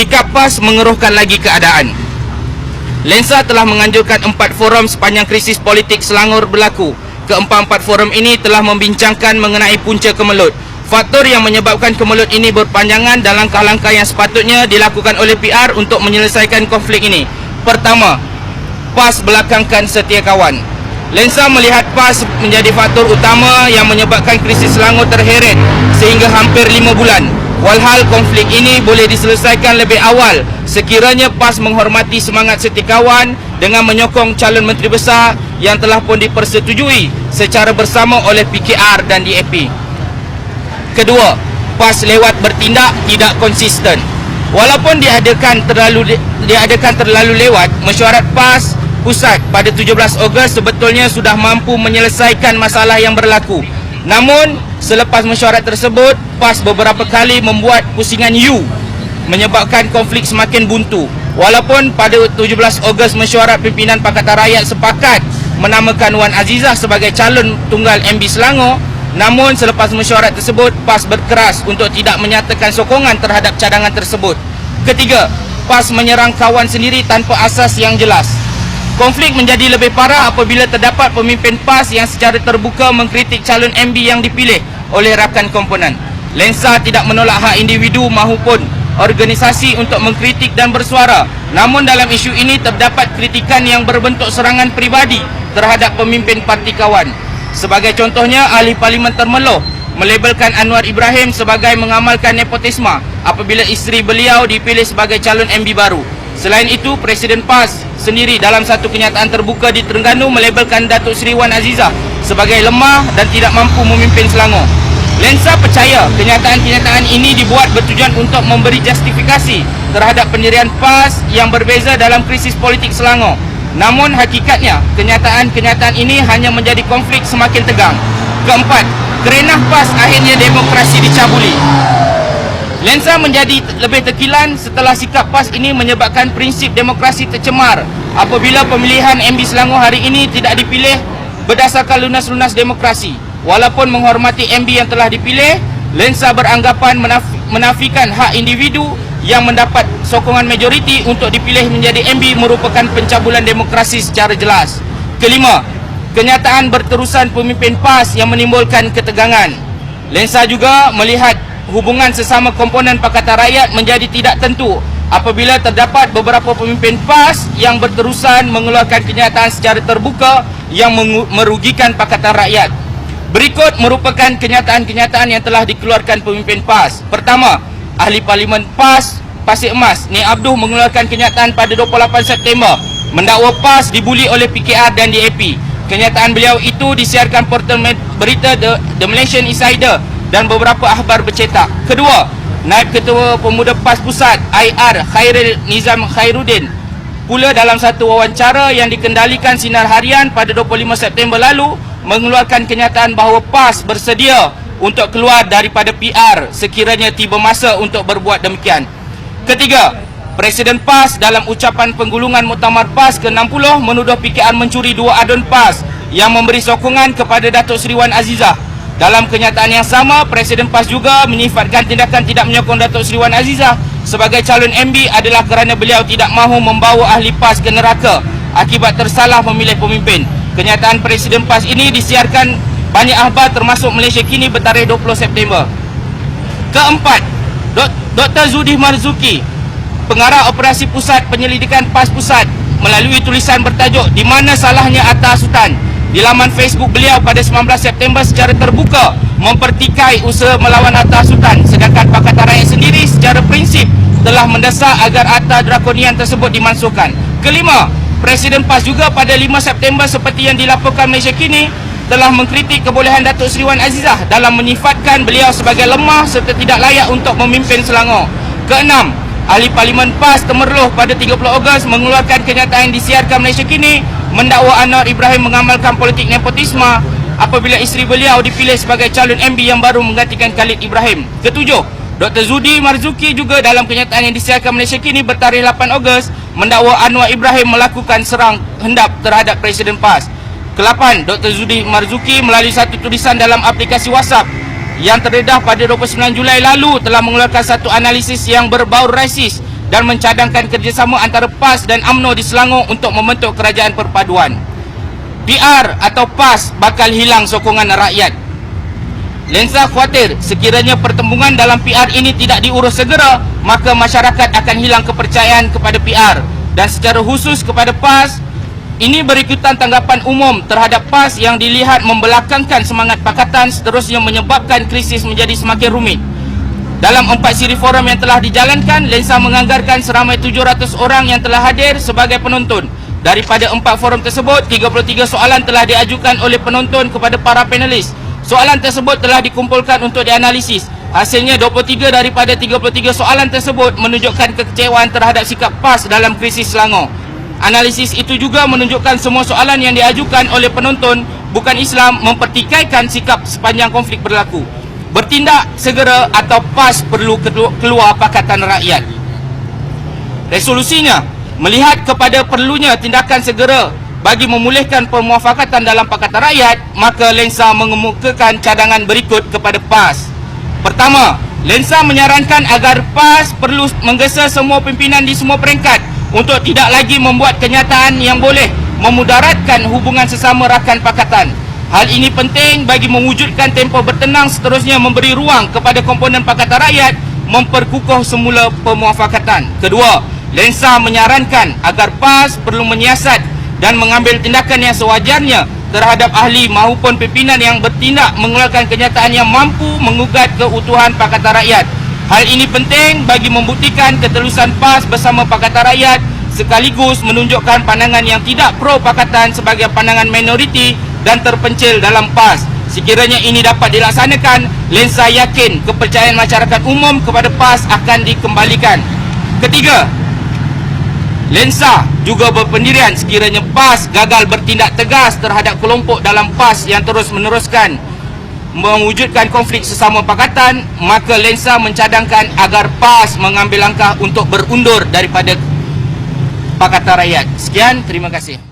Sikap PAS mengeruhkan lagi keadaan. Lensa telah menganjurkan empat forum sepanjang krisis politik Selangor berlaku. Keempat-empat forum ini telah membincangkan mengenai punca kemelut. Faktor yang menyebabkan kemelut ini berpanjangan dan langkah-langkah yang sepatutnya dilakukan oleh PR untuk menyelesaikan konflik ini. Pertama, PAS belakangkan setia kawan. Lensa melihat PAS menjadi faktor utama yang menyebabkan krisis Selangor terheret sehingga hampir lima bulan. Walhal konflik ini boleh diselesaikan lebih awal sekiranya PAS menghormati semangat setikawan dengan menyokong calon menteri besar yang telah pun dipersetujui secara bersama oleh PKR dan DAP. Kedua, PAS lewat bertindak tidak konsisten. Walaupun diadakan terlalu diadakan terlalu lewat, mesyuarat PAS pusat pada 17 Ogos sebetulnya sudah mampu menyelesaikan masalah yang berlaku. Namun, selepas mesyuarat tersebut, PAS beberapa kali membuat pusingan U menyebabkan konflik semakin buntu. Walaupun pada 17 Ogos mesyuarat pimpinan Pakatan Rakyat sepakat menamakan Wan Azizah sebagai calon tunggal MB Selangor, namun selepas mesyuarat tersebut, PAS berkeras untuk tidak menyatakan sokongan terhadap cadangan tersebut. Ketiga, PAS menyerang kawan sendiri tanpa asas yang jelas. Konflik menjadi lebih parah apabila terdapat pemimpin PAS yang secara terbuka mengkritik calon MB yang dipilih oleh rakan komponen. Lensa tidak menolak hak individu maupun organisasi untuk mengkritik dan bersuara. Namun dalam isu ini terdapat kritikan yang berbentuk serangan peribadi terhadap pemimpin parti kawan. Sebagai contohnya, ahli parlimen termeloh melabelkan Anwar Ibrahim sebagai mengamalkan nepotisme apabila isteri beliau dipilih sebagai calon MB baru. Selain itu, Presiden PAS sendiri dalam satu kenyataan terbuka di Terengganu melabelkan Datuk Seri Wan Azizah sebagai lemah dan tidak mampu memimpin Selangor. Lensa percaya kenyataan-kenyataan ini dibuat bertujuan untuk memberi justifikasi terhadap pendirian PAS yang berbeza dalam krisis politik Selangor. Namun hakikatnya, kenyataan-kenyataan ini hanya menjadi konflik semakin tegang. Keempat, kerenah PAS akhirnya demokrasi dicabuli. Lensa menjadi lebih tekilan setelah sikap PAS ini menyebabkan prinsip demokrasi tercemar apabila pemilihan MB Selangor hari ini tidak dipilih berdasarkan lunas-lunas demokrasi. Walaupun menghormati MB yang telah dipilih, Lensa beranggapan menaf- menafikan hak individu yang mendapat sokongan majoriti untuk dipilih menjadi MB merupakan pencabulan demokrasi secara jelas. Kelima, kenyataan berterusan pemimpin PAS yang menimbulkan ketegangan. Lensa juga melihat hubungan sesama komponen Pakatan Rakyat menjadi tidak tentu apabila terdapat beberapa pemimpin PAS yang berterusan mengeluarkan kenyataan secara terbuka yang merugikan Pakatan Rakyat. Berikut merupakan kenyataan-kenyataan yang telah dikeluarkan pemimpin PAS. Pertama, ahli parlimen PAS Pasir Emas, Nik Abduh mengeluarkan kenyataan pada 28 September mendakwa PAS dibuli oleh PKR dan DAP. Kenyataan beliau itu disiarkan portal berita The, The Malaysian Insider dan beberapa akhbar bercetak. Kedua, Naib Ketua Pemuda PAS Pusat IR Khairil Nizam Khairuddin pula dalam satu wawancara yang dikendalikan Sinar Harian pada 25 September lalu mengeluarkan kenyataan bahawa PAS bersedia untuk keluar daripada PR sekiranya tiba masa untuk berbuat demikian. Ketiga, Presiden PAS dalam ucapan penggulungan Muktamar PAS ke-60 menuduh PKR mencuri dua adun PAS yang memberi sokongan kepada Datuk Seri Wan Azizah. Dalam kenyataan yang sama, Presiden PAS juga menyifatkan tindakan tidak menyokong Datuk Seri Wan Azizah sebagai calon MB adalah kerana beliau tidak mahu membawa ahli PAS ke neraka akibat tersalah memilih pemimpin. Kenyataan Presiden PAS ini disiarkan banyak akhbar termasuk Malaysia Kini bertarikh 20 September. Keempat, Dr. Zudi Marzuki, pengarah operasi pusat penyelidikan PAS Pusat melalui tulisan bertajuk Di mana salahnya Atta Sultan di laman Facebook beliau pada 19 September secara terbuka mempertikai usaha melawan Atta Sultan sedangkan Pakatan Rakyat sendiri secara prinsip telah mendesak agar Atta Drakonian tersebut dimansuhkan. Kelima, Presiden PAS juga pada 5 September seperti yang dilaporkan Malaysia Kini telah mengkritik kebolehan Datuk Seri Wan Azizah dalam menyifatkan beliau sebagai lemah serta tidak layak untuk memimpin Selangor. Keenam, ahli parlimen PAS Temerloh pada 30 Ogos mengeluarkan kenyataan disiarkan Malaysia Kini mendakwa Anwar Ibrahim mengamalkan politik nepotisme apabila isteri beliau dipilih sebagai calon MB yang baru menggantikan Khalid Ibrahim. Ketujuh, Dr. Zudi Marzuki juga dalam kenyataan yang disiarkan Malaysia Kini bertarikh 8 Ogos mendakwa Anwar Ibrahim melakukan serang hendap terhadap Presiden PAS. Kelapan, Dr. Zudi Marzuki melalui satu tulisan dalam aplikasi WhatsApp yang terdedah pada 29 Julai lalu telah mengeluarkan satu analisis yang berbau rasis dan mencadangkan kerjasama antara PAS dan AMNO di Selangor untuk membentuk kerajaan perpaduan. PR atau PAS bakal hilang sokongan rakyat. Lensa khawatir sekiranya pertembungan dalam PR ini tidak diurus segera, maka masyarakat akan hilang kepercayaan kepada PR dan secara khusus kepada PAS. Ini berikutan tanggapan umum terhadap PAS yang dilihat membelakangkan semangat pakatan seterusnya menyebabkan krisis menjadi semakin rumit. Dalam empat siri forum yang telah dijalankan, Lensa menganggarkan seramai 700 orang yang telah hadir sebagai penonton. Daripada empat forum tersebut, 33 soalan telah diajukan oleh penonton kepada para panelis. Soalan tersebut telah dikumpulkan untuk dianalisis. Hasilnya 23 daripada 33 soalan tersebut menunjukkan kekecewaan terhadap sikap PAS dalam krisis Selangor. Analisis itu juga menunjukkan semua soalan yang diajukan oleh penonton bukan Islam mempertikaikan sikap sepanjang konflik berlaku. Bertindak segera atau PAS perlu kelu- keluar Pakatan Rakyat. Resolusinya, melihat kepada perlunya tindakan segera bagi memulihkan pemuafakatan dalam Pakatan Rakyat, maka Lensa mengemukakan cadangan berikut kepada PAS. Pertama, Lensa menyarankan agar PAS perlu menggesa semua pimpinan di semua peringkat untuk tidak lagi membuat kenyataan yang boleh memudaratkan hubungan sesama rakan pakatan. Hal ini penting bagi mewujudkan tempoh bertenang seterusnya memberi ruang kepada komponen Pakatan Rakyat memperkukuh semula pemuafakatan. Kedua, Lensa menyarankan agar PAS perlu menyiasat dan mengambil tindakan yang sewajarnya terhadap ahli maupun pimpinan yang bertindak mengeluarkan kenyataan yang mampu mengugat keutuhan Pakatan Rakyat. Hal ini penting bagi membuktikan ketelusan PAS bersama Pakatan Rakyat sekaligus menunjukkan pandangan yang tidak pro Pakatan sebagai pandangan minoriti dan terpencil dalam PAS. Sekiranya ini dapat dilaksanakan, Lensa yakin kepercayaan masyarakat umum kepada PAS akan dikembalikan. Ketiga, Lensa juga berpendirian sekiranya PAS gagal bertindak tegas terhadap kelompok dalam PAS yang terus meneruskan mewujudkan konflik sesama pakatan, maka Lensa mencadangkan agar PAS mengambil langkah untuk berundur daripada Pakatan Rakyat. Sekian, terima kasih.